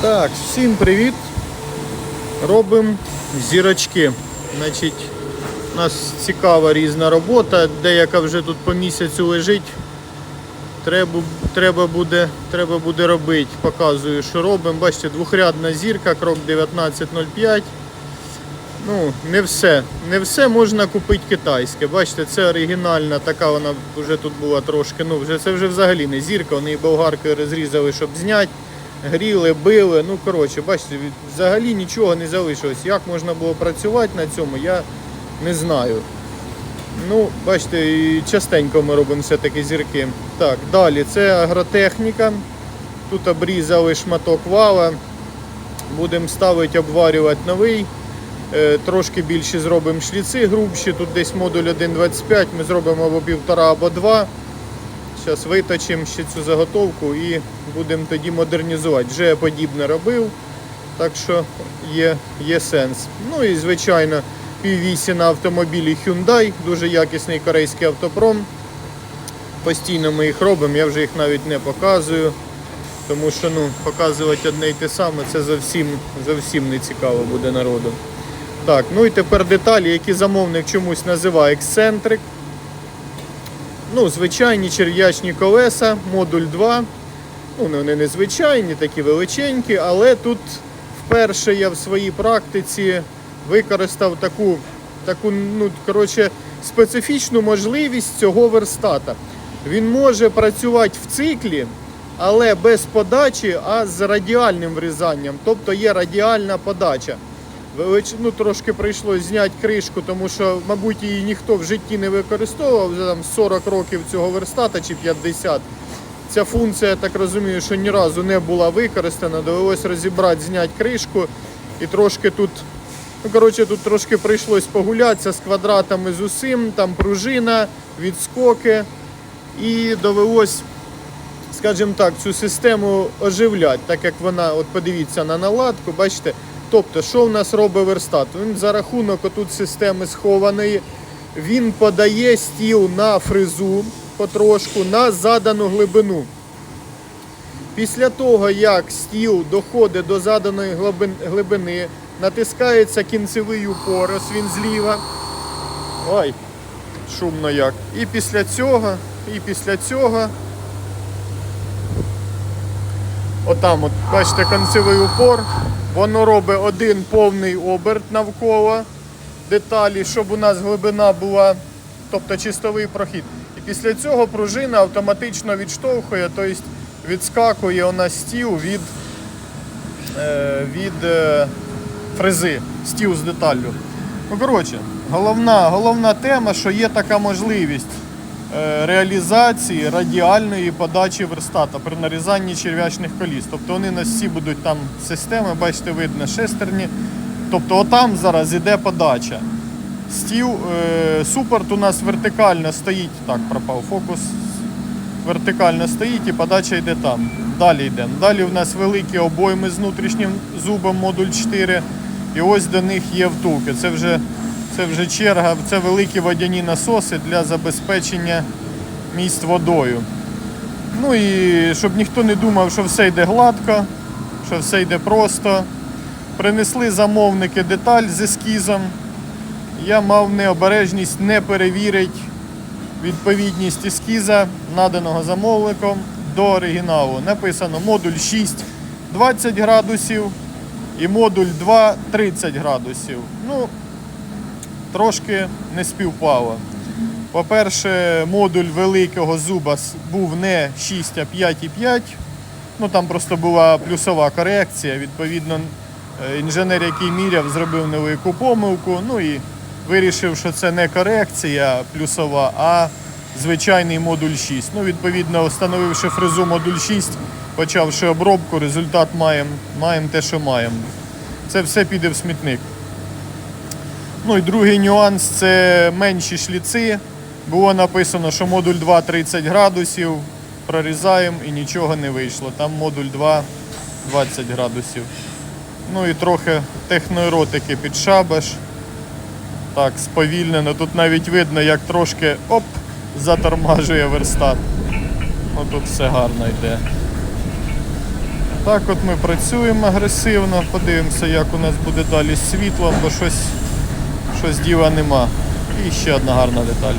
Так, всім привіт. Робимо зірочки. Значить, у нас цікава різна робота, деяка вже тут по місяцю лежить. Треба, треба, буде, треба буде робити. Показую, що робимо. Бачите, двохрядна зірка, крок 1905. Ну, не все. Не все можна купити китайське. Бачите, це оригінальна, така вона вже тут була трошки. Ну, вже це вже взагалі не зірка, вони болгаркою розрізали, щоб зняти. Гріли, били. Ну, коротше, бачите, взагалі нічого не залишилось. Як можна було працювати на цьому, я не знаю. Ну, бачите, і частенько ми робимо все-таки зірки. Так, далі це агротехніка. Тут обрізали шматок вала. Будемо ставити, обварювати новий. Е, Трошки більше зробимо шліци грубші. Тут десь модуль 1.25, ми зробимо або півтора, або два. Зараз виточимо ще цю заготовку і будемо тоді модернізувати. Вже я подібне робив, так що є, є сенс. Ну і звичайно, піввісі на автомобілі Hyundai, дуже якісний корейський автопром. Постійно ми їх робимо, я вже їх навіть не показую. Тому що ну, показувати одне й те саме це зовсім, зовсім не цікаво буде народу. Так, ну і тепер деталі, які замовник чомусь називає ексцентрик. Ну, звичайні черв'ячні колеса, модуль 2. Ну, вони не звичайні, такі величенькі, але тут вперше я в своїй практиці використав таку, таку ну, коротше, специфічну можливість цього верстата. Він може працювати в циклі, але без подачі, а з радіальним врізанням. Тобто є радіальна подача. Ну, трошки прийшлось зняти кришку, тому що, мабуть, її ніхто в житті не використовував вже там 40 років цього верстата чи 50. Ця функція, я так розумію, що ні разу не була використана. Довелось розібрати, зняти кришку і трошки тут. Ну, коротше, тут трошки прийшлось погулятися з квадратами з усім, там пружина, відскоки. І довелось, скажімо так, цю систему оживляти, так як вона, от подивіться на наладку, бачите. Тобто, що в нас робить верстат? Він за рахунок отут системи схованої, він подає стіл на фрезу потрошку на задану глибину. Після того, як стіл доходить до заданої глибини, натискається кінцевий упор, ось він зліва. Ой, шумно як. І після цього, і після цього. Отам, от, бачите, кінцевий упор. Воно робить один повний оберт навколо деталі, щоб у нас глибина була, тобто чистовий прохід. І після цього пружина автоматично відштовхує, тобто відскакує у нас стіл від, е, від е, фрези, стіл з деталлю. Ну, коротше, головна, головна тема, що є така можливість реалізації радіальної подачі верстата при нарізанні черв'ячних коліс. Тобто вони у нас всі будуть там системи, бачите, видно, шестерні. Тобто отам зараз іде подача. Стіл, е, супорт у нас вертикально стоїть. Так, пропав фокус. Вертикально стоїть і подача йде там. Далі йде. Далі у нас великі обойми з внутрішнім зубом модуль 4. І ось до них є втулки. Це вже, це вже черга, це великі водяні насоси для забезпечення місць водою. Ну і щоб ніхто не думав, що все йде гладко, що все йде просто. Принесли замовники деталь з ескізом. Я мав необережність не перевірити відповідність ескіза, наданого замовником до оригіналу. Написано модуль 6 20 градусів і модуль 2 30 градусів. Ну, трошки не співпало. По-перше, модуль великого зуба був не 6, а 5,5. Ну там просто була плюсова корекція. Відповідно, е, інженер, який міряв, зробив невелику помилку. Ну і вирішив, що це не корекція плюсова, а звичайний модуль 6. Ну, відповідно, встановивши фрезу модуль 6, почавши обробку, результат маємо маємо те, що маємо. Це все піде в смітник. Ну і другий нюанс це менші шліци. Було написано, що модуль 2 30 градусів, прорізаємо і нічого не вийшло. Там модуль 2 20 градусів. Ну і трохи техноеротики під шабаш. Так, сповільнено. Тут навіть видно, як трошки оп, затормажує верстат. Ну тут все гарно йде. Так от ми працюємо агресивно, подивимося, як у нас буде далі з світлом, бо щось, щось діва нема. І ще одна гарна деталь.